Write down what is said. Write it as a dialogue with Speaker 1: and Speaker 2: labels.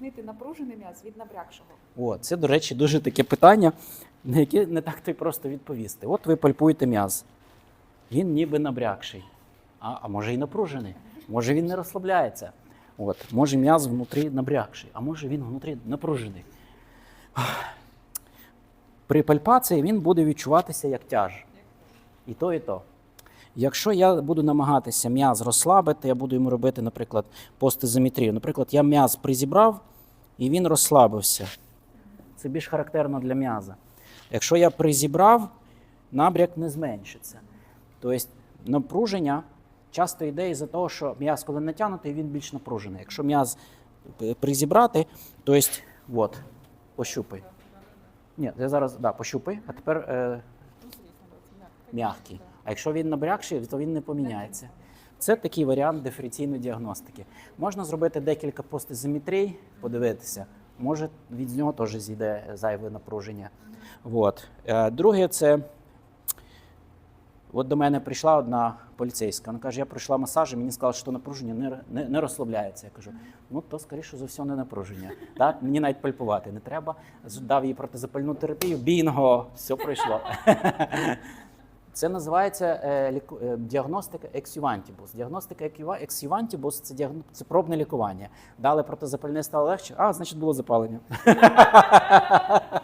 Speaker 1: відрізнити напружений м'яз від набрякшого?
Speaker 2: О, це, до речі, дуже таке питання, на яке не так то просто відповісти. От ви пальпуєте м'яз. Він ніби набрякший, а, а може і напружений. Може він не розслабляється. От, може м'яз внутрі набрякший, а може він внутрі напружений. При пальпації він буде відчуватися як тяж. І то, і то. Якщо я буду намагатися м'яз розслабити, я буду йому робити, наприклад, постизометрію. Наприклад, я м'яз призібрав і він розслабився. Це більш характерно для м'яза. Якщо я призібрав, набряк не зменшиться. Тобто напруження часто йде із-за того, що м'яз, коли натягнутий, він більш напружений. Якщо м'яз призібрати, тобто, от, пощупай. Ні, я зараз да, пощупай, а тепер е, м'який. А якщо він набрякший, то він не поміняється. Це такий варіант диференційної діагностики. Можна зробити декілька постизометрій, подивитися. Може, від нього теж зійде зайве напруження. От. Е, Друге, це от до мене прийшла одна поліцейська. Вона каже: я пройшла масаж, і мені сказали, що напруження не, не, не розслабляється. Я кажу, ну то скоріше за все не напруження. Так? Мені навіть пальпувати не треба. Дав їй протизапальну терапію, бінго, все пройшло. Це називається е, е, діагностика ексювантібус. Діагностика ексювантібус це, діагно- це пробне лікування. Дали протизапальне стало легше, а значить було запалення.